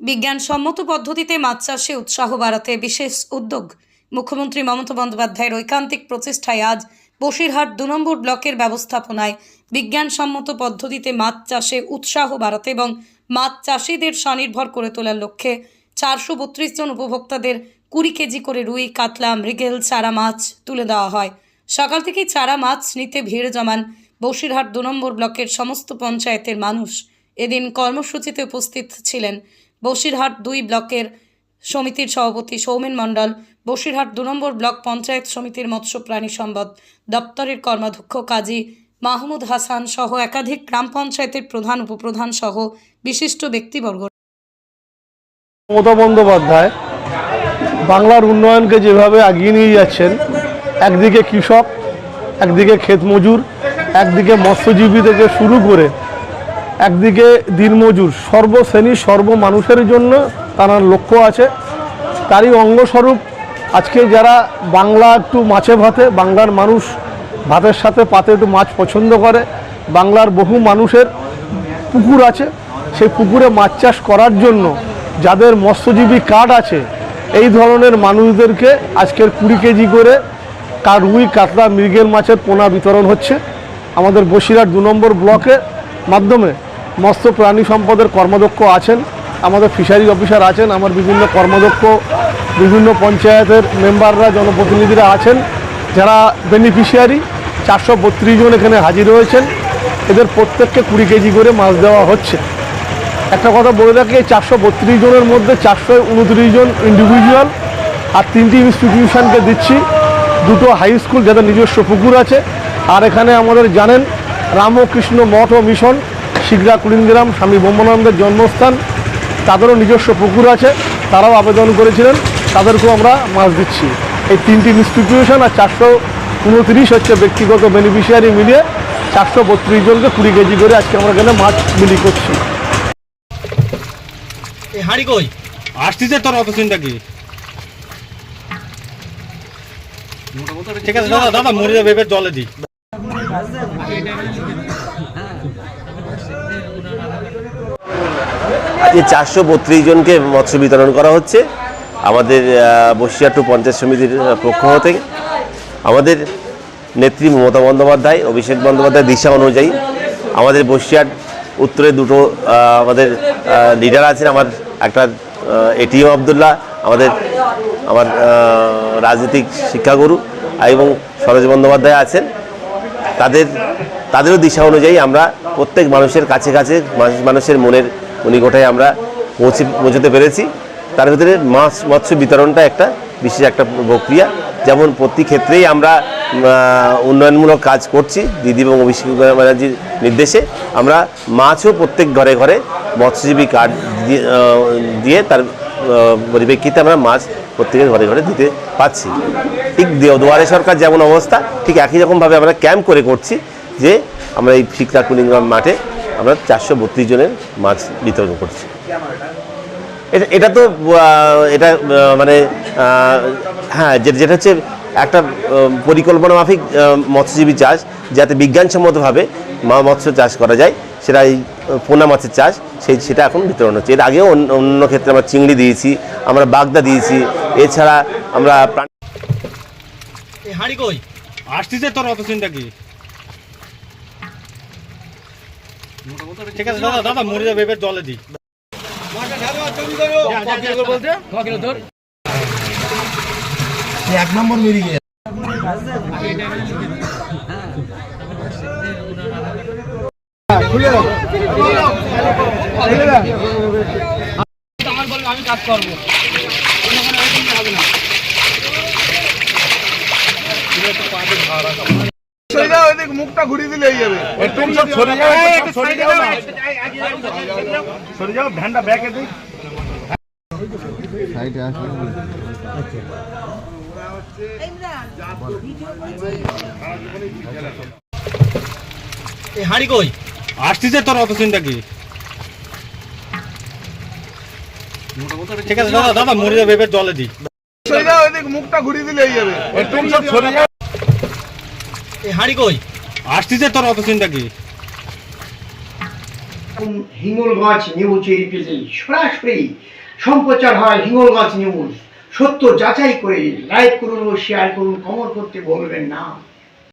বিজ্ঞানসম্মত পদ্ধতিতে মাছ চাষে উৎসাহ বাড়াতে বিশেষ উদ্যোগ। মুখ্যমন্ত্রী মমতা বন্দ্যোপাধ্যায়ের ঐকান্তিক প্রচেষ্টায় আজ বসিরহাট দু নম্বর ব্লকের ব্যবস্থাপনায় বিজ্ঞানসম্মত পদ্ধতিতে মাছ চাষে উৎসাহ বাড়াতে এবং মাছ চাষিদের স্বনির্ভর করে তোলার লক্ষ্যে চারশো বত্রিশ জন উপভোক্তাদের কুড়ি কেজি করে রুই, কাতলা, মৃগেল, চারা মাছ তুলে দেওয়া হয়। সকাল থেকেই চারা মাছ নিতে ভিড় জমান বসিরহাট দু নম্বর ব্লকের সমস্ত পঞ্চায়েতের মানুষ। এদিন কর্মসূচিতে উপস্থিত ছিলেন বসিরহাট দুই ব্লকের সমিতির সভাপতি সৌমেন মণ্ডল, বসিরহাট দু নম্বর ব্লক পঞ্চায়েত সমিতির মৎস্য প্রাণী সম্পদ দপ্তরের কর্মাধ্যক্ষ কাজী মাহমুদ হাসান সহ একাধিক গ্রাম পঞ্চায়েতের প্রধান, উপপ্রধান সহ বিশিষ্ট ব্যক্তিবর্গ। মমতা বন্দ্যোপাধ্যায় বাংলার উন্নয়নকে যেভাবে এগিয়ে নিয়ে যাচ্ছেন, একদিকে কৃষক, একদিকে ক্ষেত মজুর একদিকে মৎস্যজীবী থেকে শুরু করে একদিকে দিনমজুর, সর্বশ্রেণী সর্ব মানুষের জন্য তার লক্ষ্য আছে। তারই অঙ্গস্বরূপ আজকে যারা বাংলা একটু মাছে ভাতে, বাংলার মানুষ ভাতের সাথে পাতে একটু মাছ পছন্দ করে, বাংলার বহু মানুষের পুকুর আছে। সেই পুকুরে মাছ চাষ করার জন্য যাদের মৎস্যজীবী কার্ড আছে, এই ধরনের মানুষদেরকে আজকের কুড়ি কেজি করে কার রুই, কাতলা, মৃগেল মাছের পোনা বিতরণ হচ্ছে। আমাদের বসিরহাট দু নম্বর ব্লকের মাধ্যমে মৎস্য প্রাণী সম্পদের কর্মদক্ষ আছেন, আমাদের ফিশারি অফিসার আছেন, আমার বিভিন্ন কর্মদক্ষ, বিভিন্ন পঞ্চায়েতের মেম্বাররা জনপ্রতিনিধিরা আছেন, যারা বেনিফিশিয়ারি চারশো বত্রিশ জন এখানে হাজির হয়েছেন। এদের প্রত্যেককে কুড়ি কেজি করে মাছ দেওয়া হচ্ছে। একটা কথা বলে রাখি, এই চারশো বত্রিশ জনের মধ্যে চারশো উনত্রিশ জন ইন্ডিভিজুয়াল আর তিনটি ইনস্টিটিউশনকে দিচ্ছি। দুটো হাই স্কুল যাদের নিজস্ব পুকুর আছে। আর এখানে আমাদের জানেন রামকৃষ্ণ মঠ ও মিশন, শিগরা কুলিনগ্রাম, স্বামী ব্রহ্মানন্দের জন্মস্থান। তাদেরও নিজস্ব পুকুর আছে, তারাও আবেদন করেছিলেন, তাদেরকেও আমরা মাছ দিচ্ছি। এই তিনটি ইনস্টিটিউশন আর চারশো উনত্রিশ হচ্ছে ব্যক্তিগত বেনিফিশিয়ারি মিলিয়ে চারশো বত্রিশ জনকে কুড়ি কেজি করে আজকে আমরা এখানে মাছ বিলি করছি। কি? দাদা জলে দি। আজকে চারশো বত্রিশ জনকে মৎস্য বিতরণ করা হচ্ছে আমাদের বসিয়া টু পঞ্চায়েত সমিতির পক্ষ হতে। আমাদের নেত্রী মমতা বন্দ্যোপাধ্যায়, অভিষেক বন্দ্যোপাধ্যায় দিশা অনুযায়ী আমাদের বসিয়ার উত্তরে দুটো আমাদের লিডার আছেন আমার একটা এটিএম আবদুল্লাহ, আমাদের, আমার রাজনৈতিক শিক্ষাগুরু এবং সরোজ বন্দ্যোপাধ্যায় আছেন। তাদের, তাদেরও দিশা অনুযায়ী আমরা প্রত্যেক মানুষের কাছে কাছে, মানুষ- মানুষের মনের নিকটায় আমরা পৌঁছে, পৌঁছতে পেরেছি। তার ভিতরে মাছ, মৎস্য বিতরণটা একটা বিশেষ একটা প্রক্রিয়া। যেমন প্রতি ক্ষেত্রেই আমরা উন্নয়নমূলক কাজ করছি দিদি এবং অভিষেক ব্যানার্জির নির্দেশে। আমরা মাছও প্রত্যেক ঘরে ঘরে মৎস্যজীবী কার্ড দিয়ে তার পরিপ্রেক্ষিতে আমরা মাছ প্রত্যেকের ঘরে ঘরে দিতে পাচ্ছি ঠিক দুয়ারে সরকার যেমন অবস্থা, ঠিক একই রকমভাবে আমরা ক্যাম্প করে করছি যে আমরা এই শিক্ষা কুলিংগ্রাম মাঠে আমরা চারশো বত্রিশ জনের মাছ বিতরণ করছি। এটা এটা তো এটা মানে হ্যাঁ যেটা হচ্ছে একটা পরিকল্পনা মাফিক মৎস্যজীবী চাষ, যাতে বিজ্ঞানসম্মতভাবে মৎস্য চাষ করা যায়, সেটা এই পোনা মাছের চাষ, সেই সেটা এখন বিতরণ হচ্ছে। এর আগেও অন্য ক্ষেত্রে আমরা চিংড়ি দিয়েছি, আমরা বাগদা দিয়েছি এছাড়া আমরা প্রাণ এই হাঁড়ি কই? আসতেছে তোর অপশনটা কি? ঠিক আছে দাদা দাদা মরে যাবে এবার জলে দি। সরে যাও এদিক মুখটা ঘুরিয়ে দিলে হয়ে যাবে। একটু সব সরে যাও একটু সরে যাও সরে যাও ভ্যানটা ব্যাকে দিই। এই হাঁড়ি কই? আসতেছে তোর অত চিন্তা কি? ঠিক আছে দাদা দাদা মরে যাবে এবার জলে দি সরে যাও এদিক মুখটা ঘুরিয়ে দিলে যাবে। একটু সব সরে যাও এই হাঁড়ি কই? আসতেছে তোর অপশনটা কি? হিঙ্গলগঞ্জ নিউজের পেজে সরাসরি সম্প্রচার হয় হিঙ্গলগঞ্জ নিউজ। সত্য যাচাই করে লাইক করুন ও শেয়ার করুন কমর করতে বলবেন না।